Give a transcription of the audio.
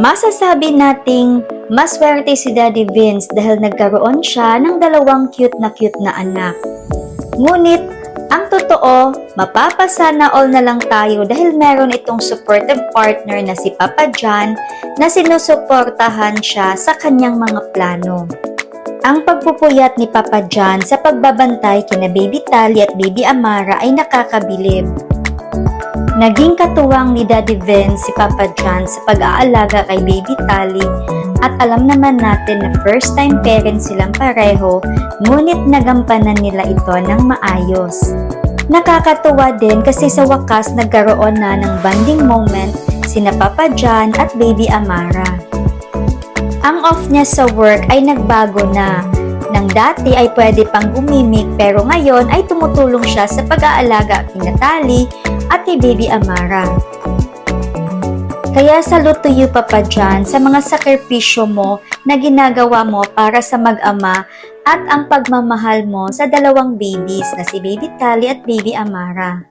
Masasabi nating maswerte si Daddy Vince dahil nagkaroon siya ng dalawang cute na cute na anak. Ngunit, ang totoo, mapapasana all na lang tayo dahil meron itong supportive partner na si Papa John na sinusuportahan siya sa kanyang mga plano. Ang pagpupuyat ni Papa John sa pagbabantay kina Baby Tali at Baby Amara ay nakakabilib. Naging katuwang ni Daddy Vince si Papa John sa pag-aalaga kay Baby Tali at alam naman natin na first time parents silang pareho ngunit nagampanan nila ito ng maayos. Nakakatuwa din kasi sa wakas nagkaroon na ng bonding moment sina Papa John at Baby Amara. Ang off niya sa work ay nagbago na. Nang dati ay pwede pang gumimik pero ngayon ay tumutulong siya sa pag-aalaga kina Tali at kay Baby Amara. Kaya salute to you Papa John sa mga sakripisyo mo na ginagawa mo para sa mag-ama at ang pagmamahal mo sa dalawang babies na si Baby Tali at Baby Amara.